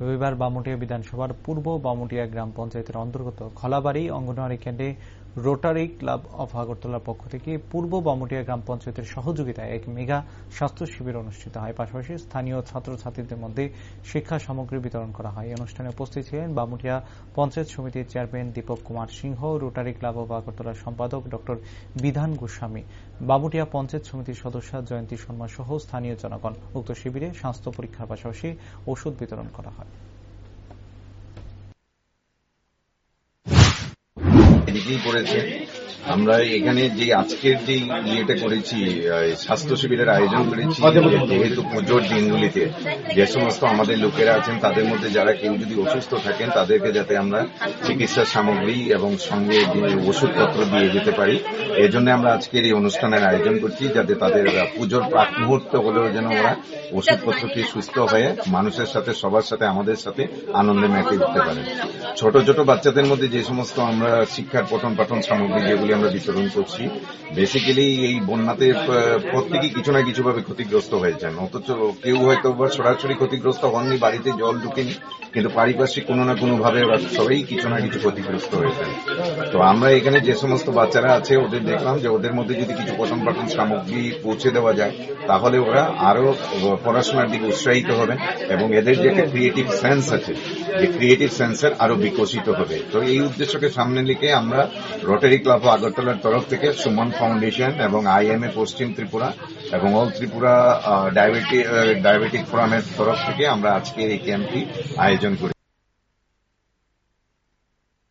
রবিবার বামুটিয়া বিধানসভার পূর্ব বামুটিয়া গ্রাম পঞ্চায়েতের অন্তর্গত খলাবাড়ি অঙ্গনওয়াড়ি কেন্দ্রে রোটারি ক্লাব অফ আগরতলার পক্ষ থেকে পূর্ব বামুটিয়া গ্রাম পঞ্চায়েতের সহযোগিতায় এক মেগা স্বাস্থ্য শিবির অনুষ্ঠিত হয়। পাশাপাশি স্থানীয় ছাত্রছাত্রীদের মধ্যে শিক্ষা সামগ্রী বিতরণ করা হয়। এই অনুষ্ঠানে উপস্থিত ছিলেন বামুটিয়া পঞ্চায়েত সমিতির chairman Dipak Kumar Singha, rotary club of আগরতলার সম্পাদক ড বিধান গোস্বামী, বামুটিয়া পঞ্চায়েত সমিতির সদস্য জয়ন্তী শর্মা সহ স্থানীয় জনগণ। উক্ত শিবিরে স্বাস্থ্য পরীক্ষার পাশাপাশি ওষুধ বিতরণ করা হয়। এদিকেই করেছে। আমরা এখানে যে আজকের যে ইয়েটা করেছি স্বাস্থ্য শিবিরের আয়োজন করেছি, যেহেতু পুজোর দিনগুলিতে যে সমস্ত আমাদের লোকেরা আছেন, তাদের মধ্যে যারা কেউ যদি অসুস্থ থাকেন, তাদেরকে যাতে আমরা চিকিৎসার সামগ্রী এবং সঙ্গে ওষুধপত্র দিয়ে যেতে পারি। এই জন্য আমরা আজকের এই অনুষ্ঠানের আয়োজন করছি, যাতে তাদের পুজোর প্রাক মুহূর্ত হলেও যেন ওরা ওষুধপত্র খেয়ে সুস্থ হয়ে মানুষের সাথে, সবার সাথে, আমাদের সাথে আনন্দে মেতে উঠতে পারে। ছোট ছোট বাচ্চাদের মধ্যে যে সমস্ত আমরা শিক্ষার পঠন পাঠন সামগ্রী যেগুলি আমরা বিতরণ করছি বেসিক্যালি এই বন্যাতে প্রত্যেকেই কিছু না কিছু ভাবে ক্ষতিগ্রস্ত হয়েছেন। অথচ কেউ হয়তো বা সরাসরি ক্ষতিগ্রস্ত হননি, বাড়িতে জল ঢুকেনি, কিন্তু পারিপার্শ্বিক কোনো না কোনো ভাবে ওরা সবাই কিছু না কিছু ক্ষতিগ্রস্ত হয়েছেন। তো আমরা এখানে যে সমস্ত বাচ্চারা আছে, ওদের দেখলাম যে ওদের মধ্যে যদি কিছু পঠন পাঠন সামগ্রী পৌঁছে দেওয়া যায়, তাহলে ওরা আরও পড়াশোনার দিকে উৎসাহিত হবেন এবং এদের যে একটা ক্রিয়েটিভ সেন্স আছে, যে ক্রিয়েটিভ সেন্সের আরও বিকশিত হবে। তো এই উদ্দেশ্যকে সামনে লিখে আমরা রোটারি ক্লাব অফ আগরতলার তরফ থেকে সুমন ফাউন্ডেশন এবং আইএমএ পশ্চিম ত্রিপুরা এবং অল ত্রিপুরা ডায়াবেটিক ডায়াবেটিক ফোরামের তরফ থেকে আমরা আজকে এই ক্যাম্পটি আয়োজন করি